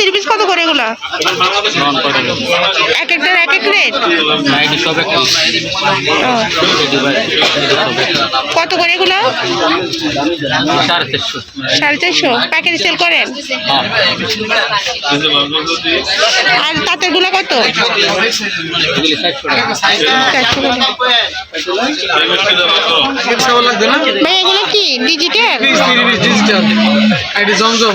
তিরিশ পিস কত করে এগুলো? এক একটার এক এক রেট কত করে এগুলো? সাড়ে চারশো। প্যাকেট সেল করেন? আর তাঁতেরগুলো কত ভাই এগুলো কি? ডিজিটাল আইডি জমজম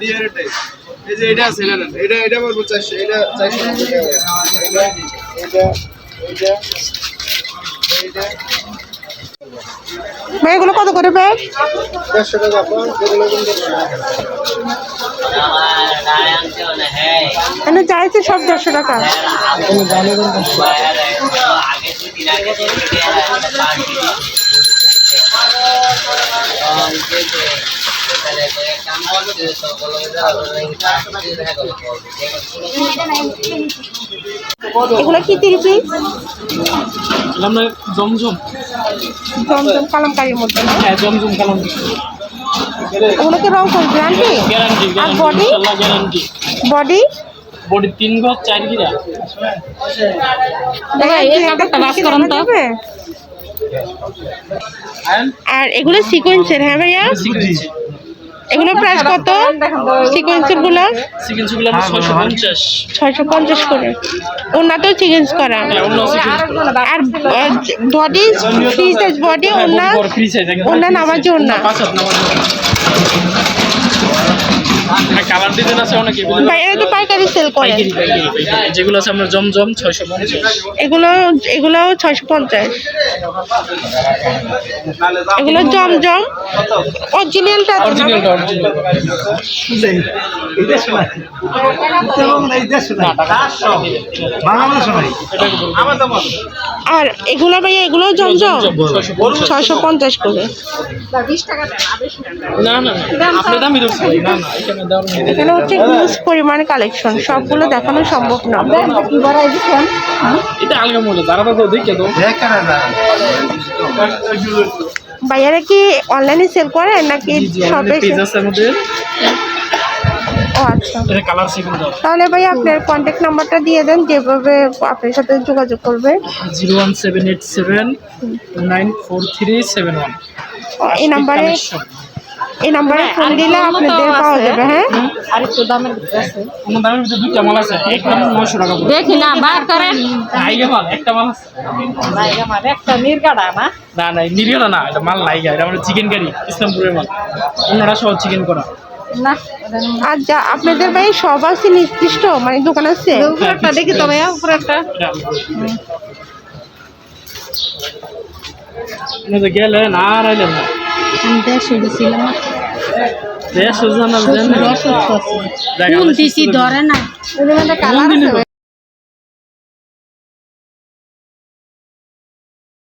বিয়ারের টাইপ এই যে এটা আছে এটা এটা এটা বলব চারশো এটা চারশো নব্বই এটা এটা এটা এটা ভাই এগুলো কত করে ব্যাগ দেড়শো টাকা মানে চাইছে সব দেড়শো টাকা। এগুলো কি তিরিশ পিস আমরা জমজম। জমজম কালামকারির মধ্যে হ্যাঁ জমজম কালাম ওগুলো কি রং কোন? গ্যারান্টি? গ্যারান্টি আর বডি গ্যারান্টি। বডি বডি তিন গজ চার গিরা আর এগুলো সিকোয়েন্সের হ্যাঁ ভাইয়া? এগুলো প্রাইস কত? সিকোয়েন্সেরগুলো? চিকেন সুগুলো আমরা ছয়শো পঞ্চাশ। করে। ওনাতেও সিকোয়েন্স করা। আর বডি ফ্রি সাইজ বডি ওনা ওনা নামাজ ওনা। নামার জন্য পাঁচ হাত নামাজ। কালার ডিজাইন আছে অনেক এগুলো ভাইয়া তো পাইকারি সেল করে। যেগুলো আছে আমরা জমজম ছয়শো পঞ্চাশ। এগুলো এগুলো ছয়শো পঞ্চাশ। এগুলো জমজম। অরিজিনালটা অরিজিনালটা অরিজিনাল আর এগুলো ভাইয়া এগুলো জমজম। ছয়শো পঞ্চাশ। করে। না না আপনি দামি না না এখানে হচ্ছে হিউজ পরিমাণে কালেকশন সবগুলো দেখানো সম্ভব না। ভাইয়ারা কি অনলাইনে সেল করে নাকি শপে ও আচ্ছা। তাহলে ভাই আপনার কন্ট্যাক্ট নাম্বারটা দিয়ে দেন যেভাবে আপনার সাথে যোগাযোগ করবে। Zero one seven eight seven nine four three seven one এই নাম্বারে এই নাম্বারে ফোন দিলে আপনাদের পাওয়া যাবে হ্যাঁ? কোনো দামের ভিতরে দুইটা মাল আছে একটা মাল নয়শো টাকা পড়বে দেখি না বার করেন নাইগা মাল একটা মাল আছে। আমার একটা নির্গাড়া না? না না নিরিয়লা না এটা মাল নাইগা এটা আমাদের চিকেন কারি ইসলামপুরের মাল। অন্যরা সহ চিকেন করা। না আর যা আপনাদের ভাই সব আছে নির্দিষ্ট? মানে দোকান আছে? উপরে একটা দেখি তো ভাইয়া উপরে একটা। তো গেলেন আর আইলেন না। দেড়শো দিছিলাম দেশ সুজানা দেন দিছি ধরে না কালার